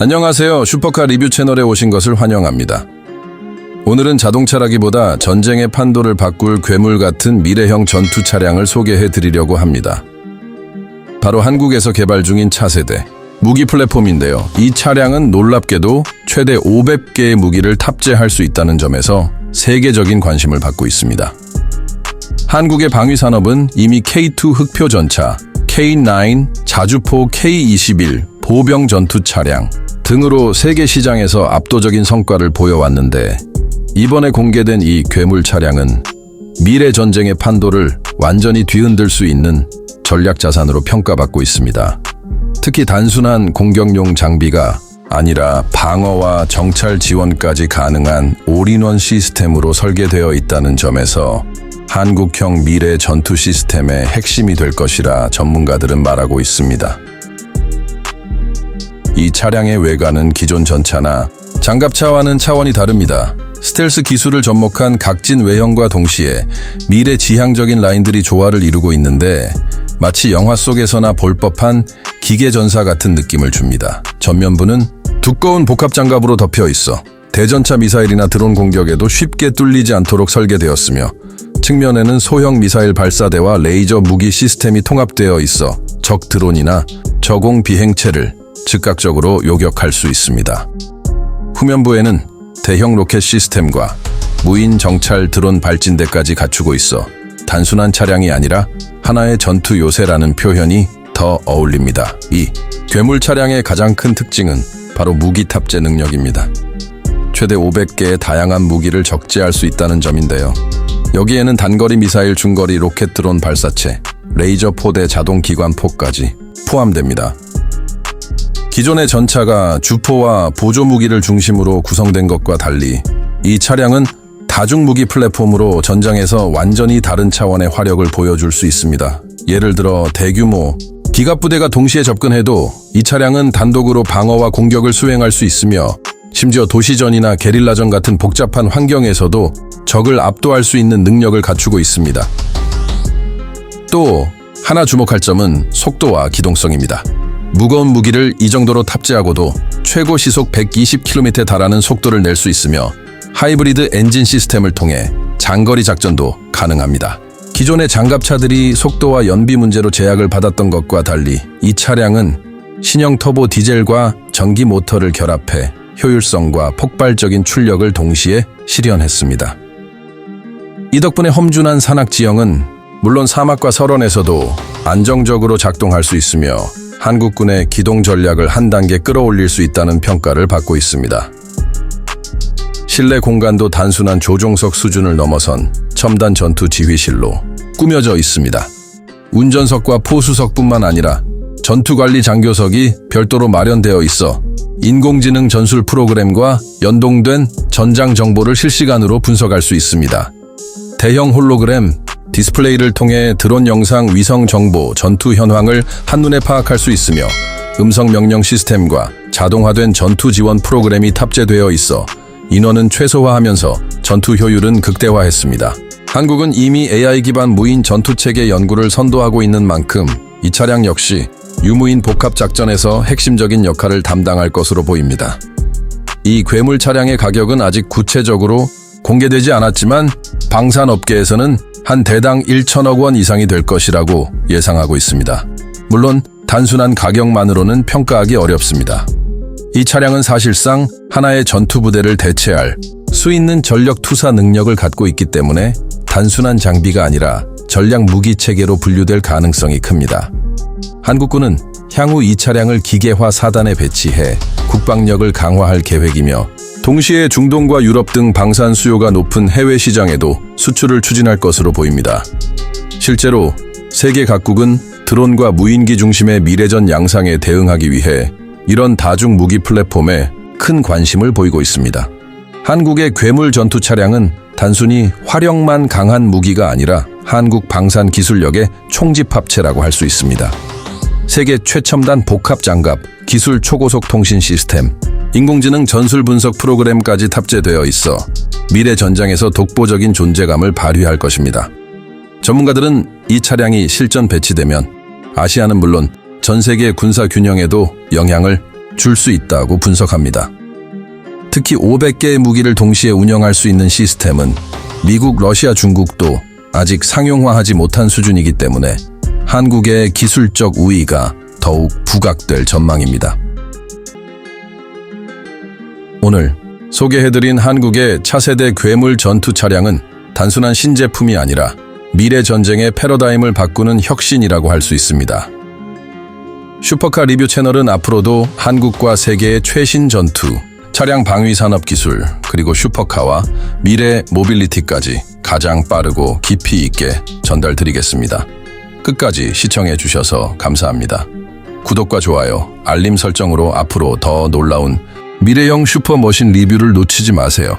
안녕하세요. 슈퍼카 리뷰 채널에 오신 것을 환영합니다. 오늘은 자동차라기보다 전쟁의 판도를 바꿀 괴물 같은 미래형 전투 차량을 소개해 드리려고 합니다. 바로 한국에서 개발 중인 차세대 무기 플랫폼인데요. 이 차량은 놀랍게도 최대 500개의 무기를 탑재할 수 있다는 점에서 세계적인 관심을 받고 있습니다. 한국의 방위 산업은 이미 K2 흑표 전차, K9, 자주포 K21, 보병 전투 차량 등으로 세계 시장에서 압도적인 성과를 보여왔는데 이번에 공개된 이 괴물 차량은 미래 전쟁의 판도를 완전히 뒤흔들 수 있는 전략 자산으로 평가받고 있습니다. 특히 단순한 공격용 장비가 아니라 방어와 정찰 지원까지 가능한 올인원 시스템으로 설계되어 있다는 점에서 한국형 미래 전투 시스템의 핵심이 될 것이라 전문가들은 말하고 있습니다. 이 차량의 외관은 기존 전차나 장갑차와는 차원이 다릅니다. 스텔스 기술을 접목한 각진 외형과 동시에 미래 지향적인 라인들이 조화를 이루고 있는데 마치 영화 속에서나 볼 법한 기계 전사 같은 느낌을 줍니다. 전면부는 두꺼운 복합 장갑으로 덮여 있어 대전차 미사일이나 드론 공격에도 쉽게 뚫리지 않도록 설계되었으며 측면에는 소형 미사일 발사대와 레이저 무기 시스템이 통합되어 있어 적 드론이나 저공 비행체를 즉각적으로 요격할 수 있습니다. 후면부에는 대형 로켓 시스템과 무인 정찰 드론 발진대까지 갖추고 있어 단순한 차량이 아니라 하나의 전투 요새라는 표현이 더 어울립니다. 이 괴물 차량의 가장 큰 특징은 바로 무기 탑재 능력입니다. 최대 500개의 다양한 무기를 적재할 수 있다는 점인데요. 여기에는 단거리 미사일, 중거리 로켓 드론 발사체, 레이저 포대 자동 기관포까지 포함됩니다. 기존의 전차가 주포와 보조 무기를 중심으로 구성된 것과 달리 이 차량은 다중 무기 플랫폼으로 전장에서 완전히 다른 차원의 화력을 보여줄 수 있습니다. 예를 들어 대규모 기갑부대가 동시에 접근해도 이 차량은 단독으로 방어와 공격을 수행할 수 있으며 심지어 도시전이나 게릴라전 같은 복잡한 환경에서도 적을 압도할 수 있는 능력을 갖추고 있습니다. 또 하나 주목할 점은 속도와 기동성입니다. 무거운 무기를 이 정도로 탑재하고도 최고 시속 120km에 달하는 속도를 낼 수 있으며 하이브리드 엔진 시스템을 통해 장거리 작전도 가능합니다. 기존의 장갑차들이 속도와 연비 문제로 제약을 받았던 것과 달리 이 차량은 신형 터보 디젤과 전기 모터를 결합해 효율성과 폭발적인 출력을 동시에 실현했습니다. 이 덕분에 험준한 산악 지형은 물론 사막과 설원에서도 안정적으로 작동할 수 있으며 한국군의 기동 전략을 한 단계 끌어올릴 수 있다는 평가를 받고 있습니다. 실내 공간도 단순한 조종석 수준을 넘어선 첨단 전투 지휘실로 꾸며져 있습니다. 운전석과 포수석뿐만 아니라 전투관리 장교석이 별도로 마련되어 있어 인공지능 전술 프로그램과 연동된 전장 정보를 실시간으로 분석할 수 있습니다. 대형 홀로그램 디스플레이를 통해 드론 영상, 위성 정보, 전투 현황을 한눈에 파악할 수 있으며 음성 명령 시스템과 자동화된 전투 지원 프로그램이 탑재되어 있어 인원은 최소화하면서 전투 효율은 극대화했습니다. 한국은 이미 AI 기반 무인 전투 체계 연구를 선도하고 있는 만큼 이 차량 역시 유무인 복합 작전에서 핵심적인 역할을 담당할 것으로 보입니다. 이 괴물 차량의 가격은 아직 구체적으로 공개되지 않았지만 방산업계에서는 한 대당 1천억 원 이상이 될 것이라고 예상하고 있습니다. 물론 단순한 가격만으로는 평가하기 어렵습니다. 이 차량은 사실상 하나의 전투 부대를 대체할 수 있는 전력 투사 능력을 갖고 있기 때문에 단순한 장비가 아니라 전략 무기 체계로 분류될 가능성이 큽니다. 한국군은 향후 이 차량을 기계화 사단에 배치해 국방력을 강화할 계획이며 동시에 중동과 유럽 등 방산 수요가 높은 해외 시장에도 수출을 추진할 것으로 보입니다. 실제로 세계 각국은 드론과 무인기 중심의 미래전 양상에 대응하기 위해 이런 다중 무기 플랫폼에 큰 관심을 보이고 있습니다. 한국의 괴물 전투 차량은 단순히 화력만 강한 무기가 아니라 한국 방산 기술력의 총집합체라고 할 수 있습니다. 세계 최첨단 복합 장갑, 기술 초고속 통신 시스템, 인공지능 전술 분석 프로그램까지 탑재되어 있어 미래 전장에서 독보적인 존재감을 발휘할 것입니다. 전문가들은 이 차량이 실전 배치되면 아시아는 물론 전 세계 군사 균형에도 영향을 줄 수 있다고 분석합니다. 특히 500개의 무기를 동시에 운영할 수 있는 시스템은 미국, 러시아, 중국도 아직 상용화하지 못한 수준이기 때문에 한국의 기술적 우위가 더욱 부각될 전망입니다. 오늘 소개해드린 한국의 차세대 괴물 전투 차량은 단순한 신제품이 아니라 미래 전쟁의 패러다임을 바꾸는 혁신이라고 할 수 있습니다. 슈퍼카 리뷰 채널은 앞으로도 한국과 세계의 최신 전투, 차량 방위 산업 기술, 그리고 슈퍼카와 미래 모빌리티까지 가장 빠르고 깊이 있게 전달드리겠습니다. 끝까지 시청해 주셔서 감사합니다. 구독과 좋아요, 알림 설정으로 앞으로 더 놀라운 미래형 슈퍼머신 리뷰를 놓치지 마세요.